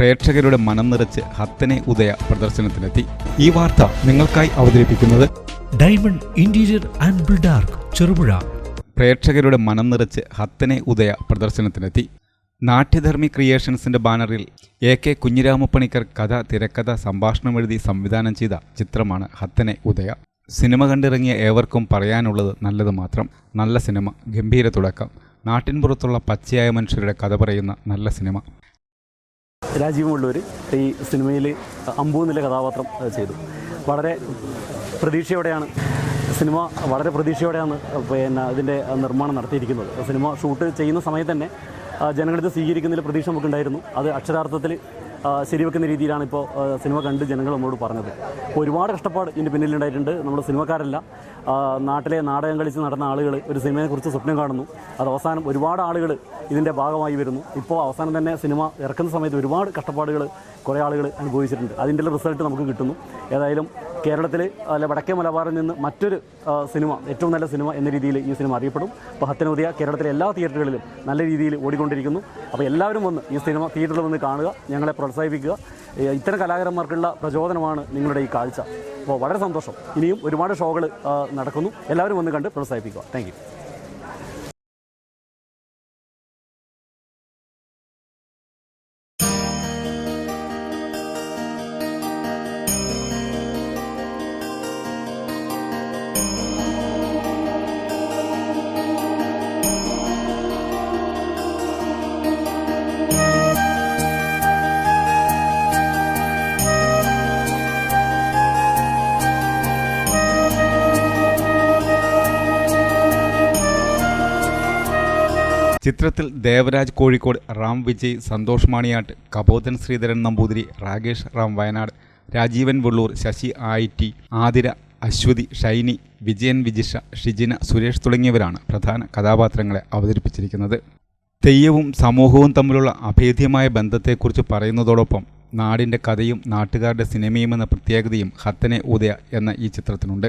പ്രേക്ഷകരുടെ മനം നിറച്ച് ഹത്തനെ ഉദയ പ്രദർശനത്തിനെത്തി. ഈ വാർത്ത നിങ്ങൾക്കായി അവതരിപ്പിക്കുന്നത് Diamond Interior and Buildark Cherupuzha. പ്രേക്ഷകരുടെ മനം നിറച്ച് ഹത്തനെ ഉദയ പ്രദർശനത്തിനെത്തി. നാട്യധർമ്മി ക്രിയേഷൻസിന്റെ ബാനറിൽ എ കെ കുഞ്ഞിരാമപ്പണിക്കർ കഥ തിരക്കഥ സംഭാഷണം എഴുതി സംവിധാനം ചെയ്ത ചിത്രമാണ് ഹത്തനെ ഉദയ. സിനിമ കണ്ടിറങ്ങിയ ഏവർക്കും പറയാനുള്ളത് നല്ലത് മാത്രം. നല്ല സിനിമ ഗംഭീര തുടക്കം. നാട്ടിൻപുറത്തുള്ള പച്ചയായ മനുഷ്യരുടെ കഥ പറയുന്ന നല്ല സിനിമ. രാജീവ് മുള്ളൂർ ഈ സിനിമയിൽ അമ്പു എന്നുള്ള കഥാപാത്രം ചെയ്തു. വളരെ പ്രതീക്ഷയോടെയാണ് സിനിമ വളരെ പ്രതീക്ഷയോടെയാണ് പിന്നെ ഇതിന്റെ നിർമ്മാണം നടത്തിയിരിക്കുന്നത്. സിനിമ ഷൂട്ട് ചെയ്യുന്ന സമയത്ത് തന്നെ ജനങ്ങളിത് സ്വീകരിക്കുന്നതിൽ പ്രതീക്ഷ നമുക്കുണ്ടായിരുന്നു. അത് അക്ഷരാർത്ഥത്തിൽ ശരിവെക്കുന്ന രീതിയിലാണ് ഇപ്പോൾ സിനിമ കണ്ട് ജനങ്ങൾ നമ്മളോട് പറഞ്ഞത്. ഒരുപാട് കഷ്ടപ്പാട് ഇതിന്റെ പിന്നിലുണ്ടായിട്ടുണ്ട്. നമ്മുടെ സിനിമക്കാരല്ല. നാട്ടിലെ നാടകം കളിച്ച് നടന്ന ആളുകൾ ഒരു സിനിമയെക്കുറിച്ച് സ്വപ്നം കാണുന്നു. അത് അവസാനം ഒരുപാട് ആളുകൾ ഇതിന്റെ ഭാഗമായി വരുന്നു. ഇപ്പോൾ അവസാനം തന്നെ സിനിമ ഇറക്കുന്ന സമയത്ത് ഒരുപാട് കഷ്ടപ്പാടുകൾ കുറേ ആളുകൾ അനുഭവിച്ചിട്ടുണ്ട്. അതിന്റെ റിസൾട്ട് നമുക്ക് കിട്ടുന്നു. ഏതായാലും കേരളത്തിൽ അല്ല വടക്കേ മലബാറിൽ നിന്ന് മറ്റൊരു സിനിമ ഏറ്റവും നല്ല സിനിമ എന്ന രീതിയിൽ ഈ സിനിമ അറിയപ്പെടും. അപ്പോൾ ഹത്തനോദിയ കേരളത്തിലെ എല്ലാ തിയേറ്ററുകളിലും നല്ല രീതിയിൽ ഓടിക്കൊണ്ടിരിക്കുന്നു. അപ്പോൾ എല്ലാവരും വന്ന് ഈ സിനിമ തിയേറ്ററിൽ വന്ന് കാണുക ഞങ്ങളെ പ്രോത്സാഹിപ്പിക്കുക. ഇത്തരം കലാകാരന്മാർക്കുള്ള പ്രചോദനമാണ് നിങ്ങളുടെ ഈ കാഴ്ച. അപ്പോൾ വളരെ സന്തോഷം. ഇനിയും ഒരുപാട് ഷോകൾ നടക്കുന്നു. എല്ലാവരും വന്ന് കണ്ട് പ്രോത്സാഹിപ്പിക്കുക. താങ്ക് ചിത്രത്തിൽ ദേവരാജ് കോഴിക്കോട് റാം വിജയ് സന്തോഷ് മാണിയാട്ട് കബോധൻ ശ്രീധരൻ നമ്പൂതിരി രാകേഷ് റാം വയനാട് രാജീവൻ വെള്ളൂർ ശശി ആയിറ്റി ആതിര അശ്വതി ഷൈനി വിജയൻ വിജിഷ ഷിജിന സുരേഷ് തുടങ്ങിയവരാണ് പ്രധാന കഥാപാത്രങ്ങളെ അവതരിപ്പിച്ചിരിക്കുന്നത്. തെയ്യവും സമൂഹവും തമ്മിലുള്ള അഭേദ്യമായ ബന്ധത്തെക്കുറിച്ച് പറയുന്നതോടൊപ്പം നാടിന്റെ കഥയും നാട്ടുകാരുടെ സിനിമയും എന്ന പ്രത്യേകതയും ഹത്തനെ ഉദയ എന്ന ഈ ചിത്രത്തിനുണ്ട്.